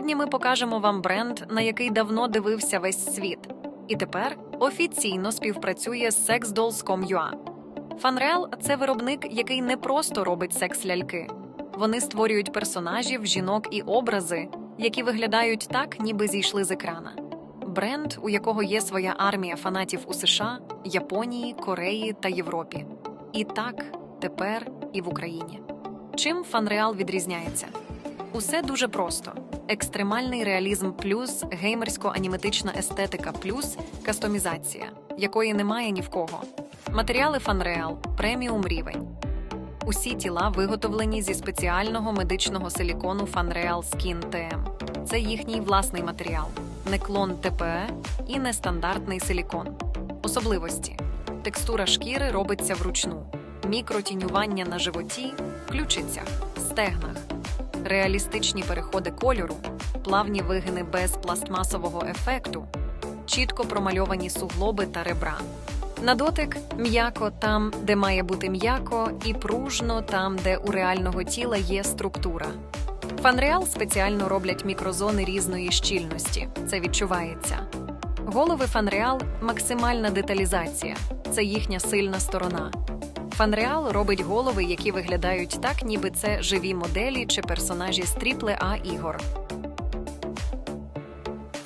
Сьогодні ми покажемо вам бренд, на який давно дивився весь світ, і тепер офіційно співпрацює з sexdolls.com.ua. Фанреал це виробник, який не просто робить секс-ляльки. Вони створюють персонажів, жінок і образи, які виглядають так, ніби зійшли з екрана. Бренд, у якого є своя армія фанатів у США, Японії, Кореї та Європі. І так, тепер і в Україні. Чим Фанреал відрізняється? Усе дуже просто: екстремальний реалізм плюс геймерсько-аніматична естетика плюс кастомізація, якої немає ні в кого. Матеріали Фанреал преміум рівень. Усі тіла виготовлені зі спеціального медичного силікону Фанреал Skin TM. Це їхній власний матеріал, не клон ТПЕ і нестандартний силікон. Особливості: текстура шкіри робиться вручну, мікротінювання на животі, ключицях, стегнах, реалістичні переходи кольору, плавні вигини без пластмасового ефекту, чітко промальовані суглоби та ребра. На дотик м'яко там, де має бути м'яко, і пружно там, де у реального тіла є структура. Фанреал спеціально роблять мікрозони різної щільності. Це відчувається. Голови Фанреал максимальна деталізація. Це їхня сильна сторона. Фанреал робить голови, які виглядають так, ніби це живі моделі чи персонажі з тріпле А ігор.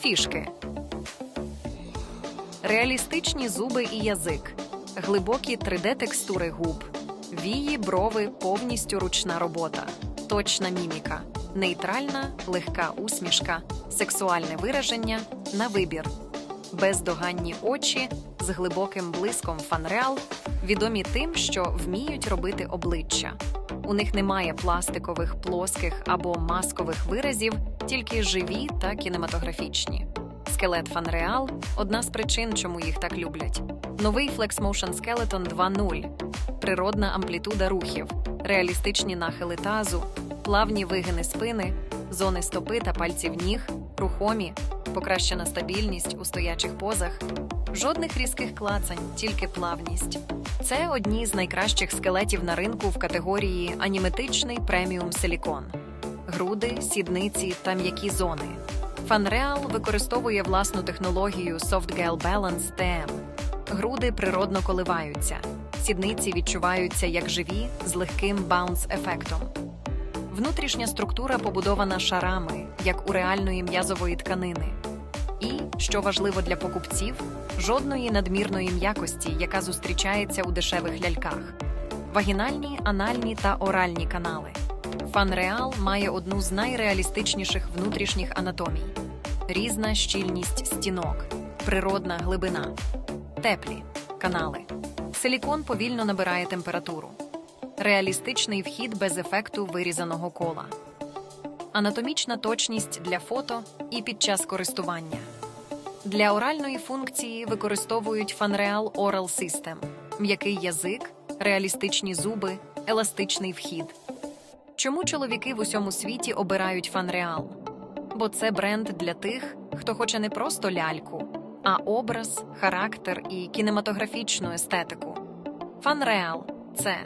Фішки. Реалістичні зуби і язик, глибокі 3D-текстури губ, вії, брови, повністю ручна робота, точна міміка, нейтральна, легка усмішка, сексуальне вираження на вибір, бездоганні очі з глибоким блиском фанреал, відомі тим, що вміють робити обличчя. У них немає пластикових, плоских або маскових виразів, тільки живі та кінематографічні. Скелет Фанреал одна з причин, чому їх так люблять. Новий Flex Motion Skeleton 2.0, природна амплітуда рухів, реалістичні нахили тазу, плавні вигини спини, зони стопи та пальців ніг, рухомі, покращена стабільність у стоячих позах, жодних різких клацань, тільки плавність. Це одні з найкращих скелетів на ринку в категорії аніматичний преміум силікон, груди, сідниці та м'які зони. Фанреал використовує власну технологію Soft Gel Balance TM. Груди природно коливаються, сідниці відчуваються як живі з легким баунс-ефектом. Внутрішня структура побудована шарами, як у реальної м'язової тканини. І, що важливо для покупців, жодної надмірної м'якості, яка зустрічається у дешевих ляльках, вагінальні, анальні та оральні канали. Фанреал має одну з найреалістичніших внутрішніх анатомій: різна щільність стінок, природна глибина, теплі канали. Силікон повільно набирає температуру, реалістичний вхід без ефекту вирізаного кола, анатомічна точність для фото і під час користування. Для оральної функції використовують Фанреал Oral System, м'який язик, реалістичні зуби, еластичний вхід. Чому чоловіки в усьому світі обирають Фанреал? Бо це бренд для тих, хто хоче не просто ляльку, а образ, характер і кінематографічну естетику. Фанреал це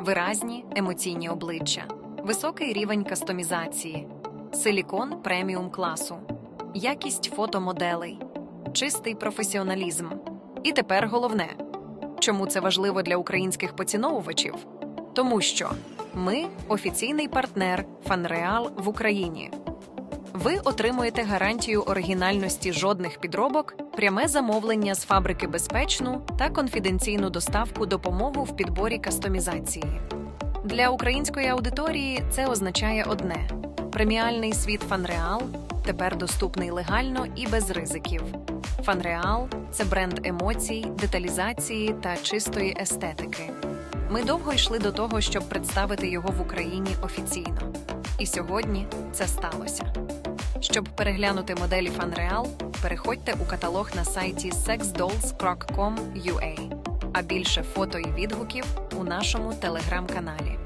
виразні емоційні обличчя, високий рівень кастомізації, силікон преміум класу, якість фотомоделей, чистий професіоналізм. І тепер головне, чому це важливо для українських поціновувачів? Тому що ми офіційний партнер Фанреал в Україні. Ви отримуєте гарантію оригінальності жодних підробок, пряме замовлення з фабрики безпечну та конфіденційну доставку допомогу в підборі кастомізації. Для української аудиторії це означає одне: преміальний світ Фанреал тепер доступний легально і без ризиків. Фанреал це бренд емоцій, деталізації та чистої естетики. Ми довго йшли до того, щоб представити його в Україні офіційно. І сьогодні це сталося. Щоб переглянути моделі FunReal, переходьте у каталог на сайті sexdolls.com.ua, а більше фото і відгуків у нашому телеграм-каналі.